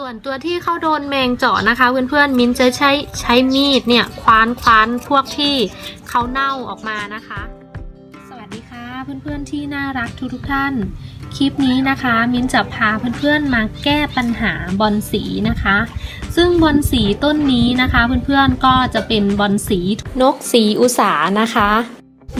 ส่วนตัวที่เขาโดนแมงเจาะนะคะเพื่อนๆมิ้นจะใช้ใช้มีดเนี่ยคว้านคว้านพวกที่เขาเน่าออกมานะคะ สวัสดีค่ะเพื่อนๆที่น่ารักทุกๆท่าน คลิปนี้นะคะ มิ้นจะพาเพื่อนๆมาแก้ปัญหาบอลสีนะคะ ซึ่งบอลสีต้นนี้นะคะเพื่อนๆก็จะเป็นบอลสีนกสีอุสานะคะ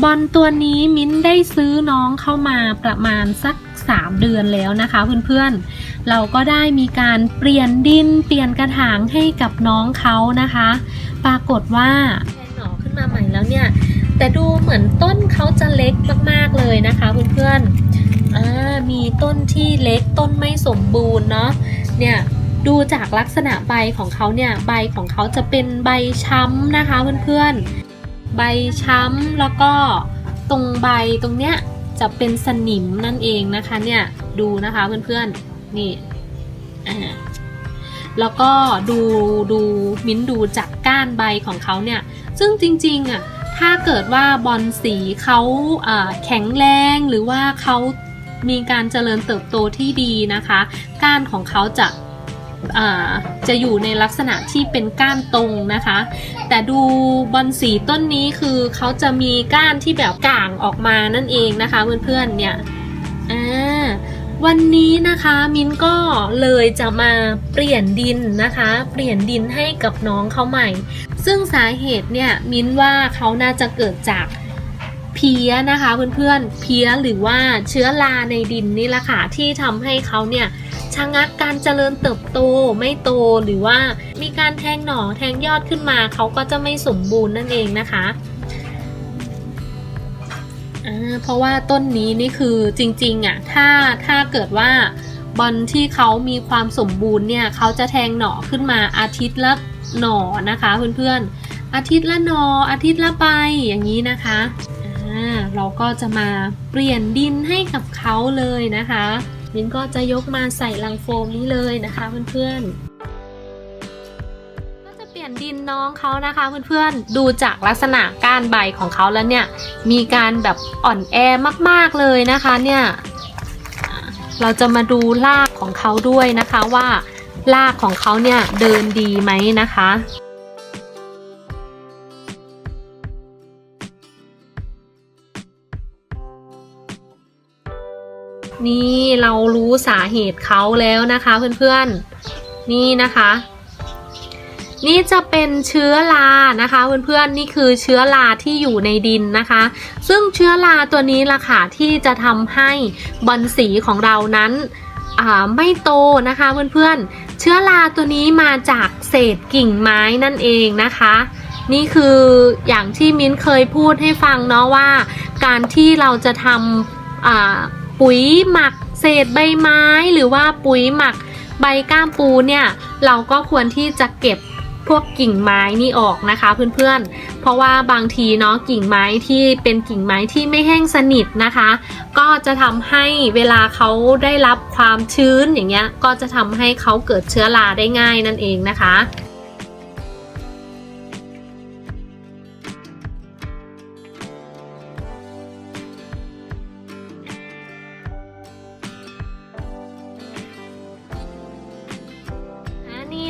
บอลตัวนี้มิ้นได้ซื้อน้องเข้ามาประมาณสัก 3 เดือนแล้วนะคะเพื่อนๆ เราก็ได้มีการเปลี่ยนดินเปลี่ยนกระถางให้กับน้องเขานะคะ ปรากฏว่าแทงหน่อขึ้นมาใหม่แล้วเนี่ย แต่ดูเหมือนต้นเขาจะเล็กมากๆเลยนะคะเพื่อนๆมีต้นที่เล็กต้นไม่สมบูรณ์เนาะเนี่ยดูจากลักษณะใบของเขาเนี่ยใบของเขาจะเป็นใบช้ำนะคะเพื่อนๆ ใบช้ำแล้วก็ตรงใบตรงเนี้ย จะเป็นสนิมนั่นเองนะคะเนี่ยดูนะคะเพื่อนๆนี่อ่าแล้วก็ดูดูมิ้นดูจากก้านใบของเขาเนี่ย ซึ่งจริงๆอะถ้าเกิดว่าบอลสีเขาแข็งแรงหรือว่าเขามีการเจริญเติบโตที่ดีนะคะ ก้านของเขาจะ จะอยู่ในลักษณะที่เป็นก้านตรงนะคะ แต่ดูบอลสีต้นนี้คือเขาจะมีก้านที่แบบก่างออกมานั่นเองนะคะเพื่อนๆเนี่ยอ่าวันนี้นะคะมิ้นก็เลยจะมาเปลี่ยนดินนะคะ เปลี่ยนดินให้กับน้องเขาใหม่ ซึ่งสาเหตุเนี่ยมิ้นว่าเขาน่าจะเกิดจากเพี้ยนะคะเพื่อนๆเพี้ยหรือว่าเชื้อราในดินนี่แหละค่ะที่ทำให้เขาเนี่ย ชะงักการเจริญเติบโตไม่โตหรือว่ามีการแทงหน่อแทงยอดขึ้นมาเขาก็จะไม่สมบูรณ์นั่นเองนะคะเพราะว่าต้นนี้นี่คือจริงๆอะถ้าถ้าเกิดว่าบอลที่เขามีความสมบูรณ์เนี่ยเขาจะแทงหน่อขึ้นมาอาทิตย์ละหน่อนะคะเพื่อนๆอาทิตย์ละหนออาทิตย์ละใบอย่างนี้นะคะเราก็จะมาเปลี่ยนดินให้กับเขาเลยนะคะ มินก็จะยกมาใส่ลังโฟมนี้เลยนะคะเพื่อนๆ ก็จะเปลี่ยนดินน้องเขานะคะเพื่อนๆ ดูจากลักษณะก้านใบของเขาแล้วเนี่ย มีการแบบอ่อนแอมากๆเลยนะคะเนี่ย เราจะมาดูรากของเขาด้วยนะคะว่ารากของเขาเนี่ยเดินดีไหมนะคะ นี่เรารู้สาเหตุเขาแล้วนะคะเพื่อนๆ นี่นะคะ นี่จะเป็นเชื้อรานะคะเพื่อนๆ นี่คือเชื้อราที่อยู่ในดินนะคะ ซึ่งเชื้อราตัวนี้ล่ะค่ะที่จะทำให้บอนสีของเรานั้นไม่โตนะคะเพื่อนๆ เชื้อราตัวนี้มาจากเศษกิ่งไม้นั่นเองนะคะ นี่คืออย่างที่มิ้นเคยพูดให้ฟังเนาะว่า การที่เราจะทำ ปุ๋ยหมักเศษใบไม้หรือว่าปุ๋ยหมักใบก้ามปูเนี่ย เราก็ควรที่จะเก็บพวกกิ่งไม้นี่ออกนะคะเพื่อนๆ เพราะว่าบางทีเนาะกิ่งไม้ที่เป็นกิ่งไม้ที่ไม่แห้งสนิทนะคะ ก็จะทำให้เวลาเขาได้รับความชื้นอย่างเงี้ยก็จะทำให้เขาเกิดเชื้อราได้ง่ายนั่นเองนะคะ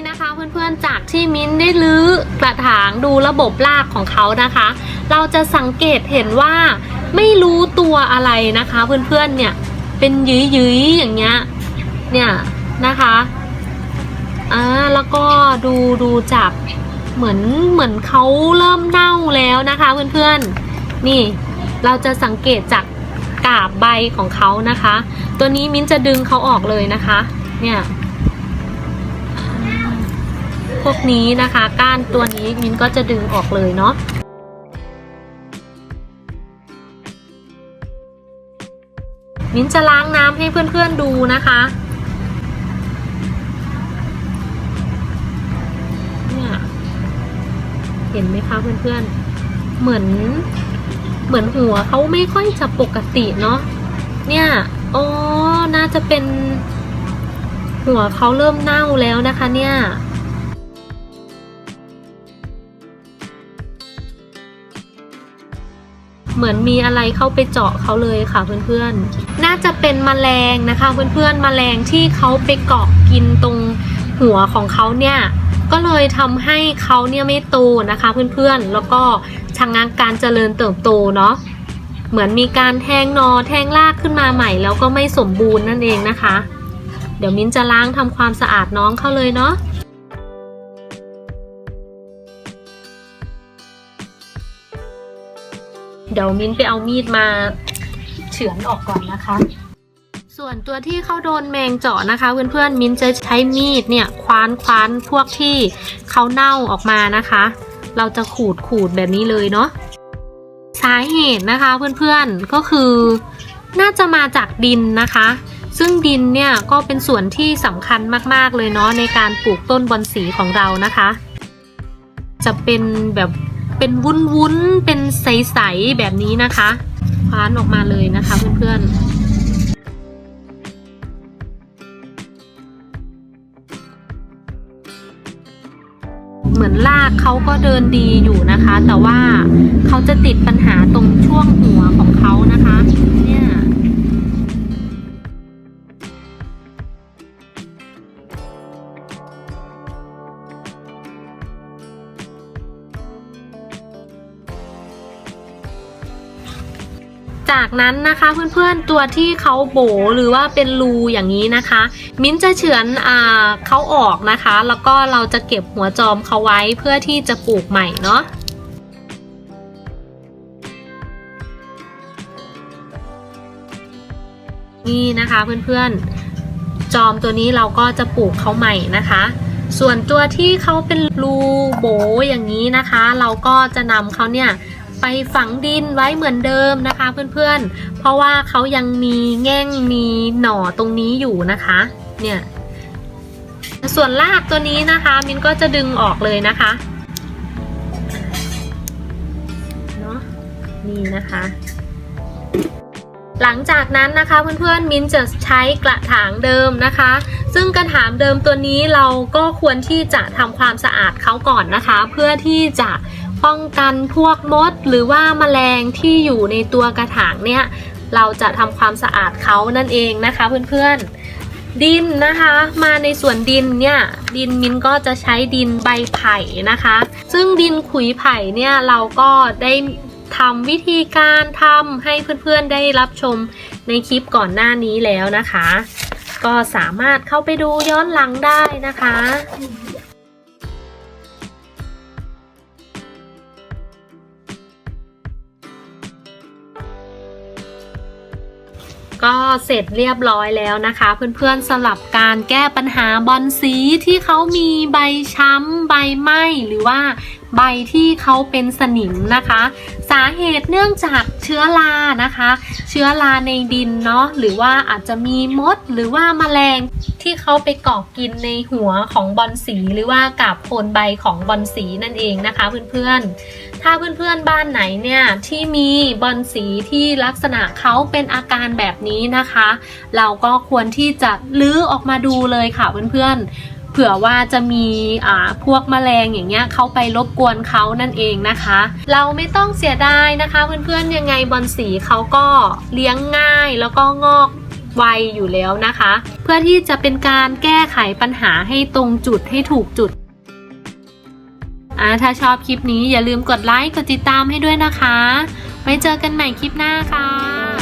นะคะเพื่อนๆจากที่มิ้นได้ลื้อกระถางดูระบบรากของเขานะคะ เราจะสังเกตเห็นว่าไม่รู้ตัวอะไรนะคะ เพื่อนๆเนี่ยเป็นยืยๆอย่างเงี้ยเนี่ยนะคะอ่าแล้วก็ดูดูจากเหมือนเหมือนเขาเริ่มเน่าแล้วนะคะเพื่อนๆนี่เราจะสังเกตจากกาบใบของเขานะคะ ตัวนี้มิ้นจะดึงเขาออกเลยนะคะ เนี่ย พวกนี้นะคะ ก้านตัวนี้มินก็จะดึงออกเลยเนาะมินจะล้างน้ำให้เพื่อนๆดูนะคะเนี่ยเห็นไหมคะเพื่อนๆ เหมือน เหมือนหัวเขาไม่ค่อยจะปกติเนาะเนี่ยอ๋อน่าจะเป็น หัวเขาเริ่มเน่าแล้วนะคะเนี่ย เหมือนมีอะไรเข้าไปเจาะเขาเลยค่ะเพื่อนๆ น่าจะเป็นแมลงนะคะเพื่อนๆแมลงที่เขาไปเกาะกินตรงหัวของเขาเนี่ยก็เลยทำให้เขาเนี่ยไม่โตนะคะเพื่อนๆ แล้วก็ชะงักการเจริญเติบโตเนาะเหมือนมีการแทงนอแทงรากขึ้นมาใหม่ แล้วก็ไม่สมบูรณ์นั่นเองนะคะ เดี๋ยวมิ้นจะล้างทำความสะอาดน้องเขาเลยเนาะ เดี๋ยวมิ้นไปเอามีดมาเฉือนออกก่อนนะคะ ส่วนตัวที่เขาโดนแมงเจาะนะคะ เพื่อนๆมิ้นจะใช้มีดเนี่ยคว้านคว้านพวกที่เขาเน่าออกมานะคะ เราจะขูดขูดแบบนี้เลยเนาะสาเหตุนะคะเพื่อนๆก็คือน่าจะมาจากดินนะคะ ซึ่งดินเนี่ยก็เป็นส่วนที่สำคัญมากๆเลยเนาะในการปลูกต้นบอนสีของเรานะคะ จะเป็นแบบ เป็นวุ้นๆเป็นใสๆแบบนี้นะคะคว้านออกมาเลยนะคะเพื่อนๆเหมือนลากเขาก็เดินดีอยู่นะคะ แต่ว่าเขาจะติดปัญหาตรงช่วงหัวของเขานะคะ เนี่ย จากนั้นนะคะเพื่อนๆตัวที่เขาโบหรือว่าเป็นรูอย่างนี้นะคะ มิ้นจะเฉือนอ่าเขาออกนะคะ แล้วก็เราจะเก็บหัวจอมเขาไว้เพื่อที่จะปลูกใหม่เนาะนี่นะคะเพื่อนๆ จอมตัวนี้เราก็จะปลูกเขาใหม่นะคะ ส่วนตัวที่เขาเป็นรูโบอย่างนี้นะคะ เราก็จะนำเขาเนี่ย ไปฝังดินไว้เหมือนเดิมนะคะเพื่อนๆ เพราะว่าเขายังมีแง่งมีหน่อตรงนี้อยู่นะคะ เนี่ยส่วนรากตัวนี้นะคะ มินก็จะดึงออกเลยนะคะเนาะนี่นะคะ หลังจากนั้นนะคะเพื่อนๆมินจะใช้กระถางเดิมนะคะ ซึ่งกระถางเดิมตัวนี้เราก็ควรที่จะทำความสะอาดเขาก่อนนะคะ เพื่อที่จะ ป้องกันพวกมดหรือว่าแมลงที่อยู่ในตัวกระถางเนี่ยเราจะทำความสะอาดเขานั่นเองนะคะเพื่อนๆ ดินนะคะมาในส่วนดินเนี่ยดินมินก็จะใช้ดินใบไผ่นะคะ ซึ่งดินขุยไผ่เนี่ยเราก็ได้ทำวิธีการทำให้เพื่อนๆได้รับชมในคลิปก่อนหน้านี้แล้วนะคะ ก็สามารถเข้าไปดูย้อนหลังได้นะคะ ก็เสร็จเรียบร้อยแล้วนะคะ เพื่อนๆสลับการแก้ปัญหาบอลสีที่เขามีใบช้ำใบไหมหรือว่า ใบที่เขาเป็นสนิมนะคะ สาเหตุเนื่องจากเชื้อรานะคะ เชื้อราในดินเนาะหรือว่าอาจจะมีมดหรือว่าแมลงที่เขาไปเกาะกินในหัวของบอลสีหรือว่ากาบโคนใบของบอลสีนั่นเองนะคะเพื่อนๆ ถ้าเพื่อนๆบ้านไหนเนี่ยที่มีบอลสีที่ลักษณะเขาเป็นอาการแบบนี้นะคะ เราก็ควรที่จะลื้อออกมาดูเลยค่ะเพื่อนๆ ผื่อว่าจะมีอ่าพวกแมลงอย่างเงี้ยเขาไปรบกวนเขานั่นเองนะคะ เราไม่ต้องเสียดายนะคะเพื่อนๆยังไงบอลสีเขาก็เลี้ยงง่ายแล้วก็งอกไวอยู่แล้วนะคะ เพื่อที่จะเป็นการแก้ไขปัญหาให้ตรงจุดให้ถูกจุดอ่าถ้าชอบคลิปนี้อย่าลืมกดไลค์กดติดตามให้ด้วยนะคะ ไว้เจอกันใหม่คลิปหน้าค่ะ